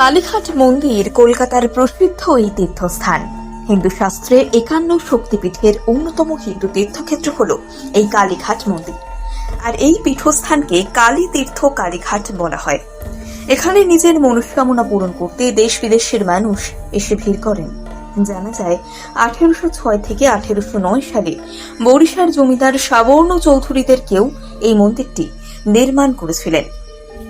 কালীঘাট মন্দির কলকাতার প্রসিদ্ধ এই তীর্থস্থান। হিন্দু শাস্ত্রে একান্ন শক্তিপীঠের অন্যতম হিন্দু তীর্থক্ষেত্র হল এই কালীঘাট মন্দির। আর এই পীঠস্থানকে কালী তীর্থ কালীঘাট বলা হয়। এখানে নিজের মনস্কামনা পূরণ করতে দেশ বিদেশের মানুষ এসে ভিড় করেন। জানা যায়, আঠেরোশো ছয় থেকে আঠেরোশো নয় সালে বরিশার জমিদার সাবর্ণ চৌধুরীদের কেউ এই মন্দিরটি নির্মাণ করেছিলেন।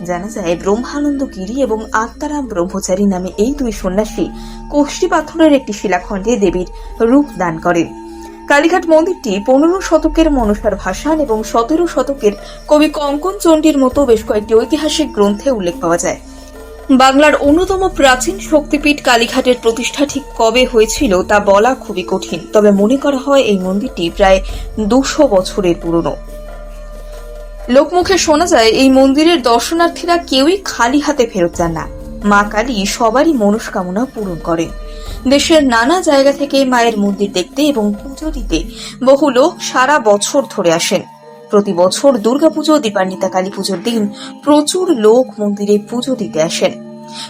জানা যায়, ব্রহ্মানন্দ গিরি এবং আত্মারাম ব্রহ্মচারী নামে এই দুই সন্ন্যাসী কোষ্ঠী পাথরের একটি শিলাখণ্ডে দেবীর রূপ দান করেন। কালীঘাট মন্দিরটি পনেরো শতকের মনসার ভাষান এবং সতেরো শতকের কবি কঙ্কন চণ্ডীর মতো বেশ কয়েকটি ঐতিহাসিক গ্রন্থে উল্লেখ পাওয়া যায়। বাংলার অন্যতম প্রাচীন শক্তিপীঠ কালীঘাটের প্রতিষ্ঠা ঠিক কবে হয়েছিল তা বলা খুবই কঠিন, তবে মনে করা হয় এই মন্দিরটি প্রায় দুশো বছরের পুরনো। লোকমুখে শোনা যায়, এই মন্দিরের দর্শনার্থীরা কেউই খালি হাতে ফেরত যান না। মা কালী সবারই মনস্কামনা পূরণ করেন। দেশের নানা জায়গা থেকে মায়ের মন্দির দেখতে এবং পুজো দিতে বহু লোক সারা বছর ধরে আসেন। প্রতি বছর দুর্গাপুজো, দীপান্বিতা, কালী পুজোর দিন প্রচুর লোক মন্দিরে পুজো দিতে আসেন।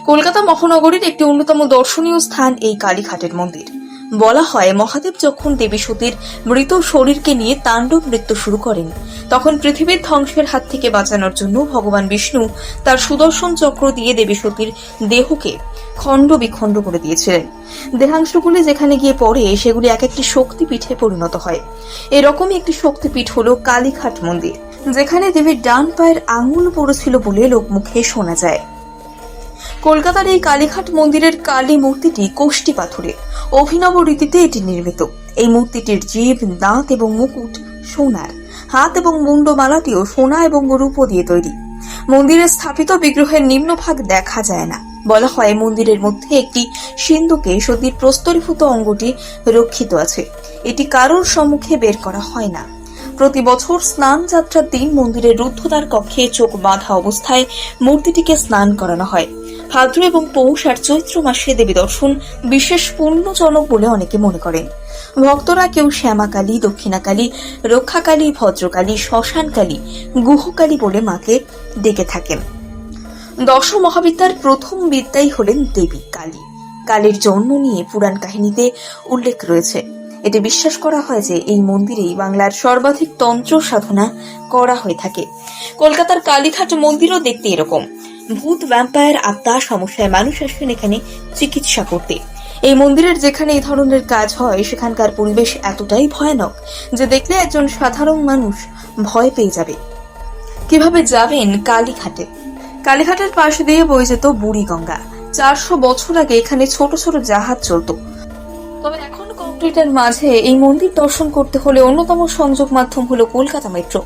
কলকাতা মহানগরীর একটি অন্যতম দর্শনীয় স্থান এই কালীঘাটের মন্দির। বলা হয়, মহাদেব যখন দেবী সতীর মৃত শরীরকে নিয়ে তাণ্ডব নৃত্য শুরু করেন, তখন পৃথিবীর ধ্বংসের হাত থেকে বাঁচানোর জন্য ভগবান বিষ্ণু তার সুদর্শন চক্র দিয়ে দেবী সতীর দেহকে খণ্ড বিখণ্ড করে দিয়েছিলেন। দেহাংশগুলি যেখানে গিয়ে পড়ে, সেগুলি এক একটি শক্তিপীঠে পরিণত হয়। এরকমই একটি শক্তিপীঠ হল কালীঘাট মন্দির, যেখানে দেবীর ডান পায়ের আঙুল পড়েছিল বলে লোকমুখে শোনা যায়। কলকাতার এই কালীঘাট মন্দিরের কালী মূর্তিটি কোষ্টি পাথরের অভিনব রীতিতে এটি নির্মিত। এই মূর্তিটির জীব, দাঁত এবং মুকুট সোনার। হাত এবং মুন্ডমালাটিও সোনা এবং রূপ দিয়ে তৈরি। মন্দিরে স্থাপিত বিগ্রহের নিম্নভাগ দেখা যায় না। বলা হয় মন্দিরের মধ্যে একটি সিন্ধুকে সতীর প্রস্তরীভূত অঙ্গটি রক্ষিত আছে। এটি কারোর সম্মুখে বের করা হয় না। প্রতি বছর স্নান যাত্রার দিন মন্দিরের রুদ্ধদ্বার কক্ষে চোখ বাঁধা অবস্থায় মূর্তিটিকে স্নান করানো হয়। ভাদ্র এবং পৌষ আর চৈত্র মাসে দেবী দর্শন বিশেষ পুণ্যজনক বলে অনেকে মনে করেন। ভক্তরা কেউ শ্যামাকালী, দক্ষিণাকালী, রক্ষাকালী, ভদ্রকালী, শ্মশানকালী, গুহকালী বলে মাকে ডেকে থাকেন। দশ মহাবিদ্যার প্রথম বিদ্যাই হলেন দেবী কালী। কালীর জন্ম নিয়ে পুরাণ কাহিনীতে উল্লেখ রয়েছে। এটি বিশ্বাস করা হয় যে এই মন্দিরেই বাংলার সর্বাধিক তন্ত্র সাধনা করা হয়ে থাকে। কলকাতার কালীঘাট মন্দিরও দেখতে এরকম। ভূত ভ্যাম্পায়ার আত্মা, সমস্যায় মানুষ আসেন এখানে চিকিৎসা করতে। এই মন্দিরের যেখানে এই ধরনের কাজ হয়, সেখানকার পরিবেশ এতটাই ভয়ানক যে দেখলে একজন সাধারণ মানুষ ভয় পেয়ে যাবে। কীভাবে যাবেন? কালীঘাটে। কালীঘাটের পাশ দিয়ে বয়ে যেত বুড়িগঙ্গা চারশো বছর আগে এখানে ছোট ছোট জাহাজ চলতো। তবে এখন কংক্রিটের মাঝে এই মন্দির দর্শন করতে হলে অন্যতম সংযোগ মাধ্যম হলো কলকাতা মেট্রো।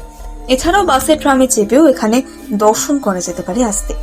এছাড়াও বাসে ট্রামে চেপেও এখানে দর্শন করা যেতে পারে আসতে।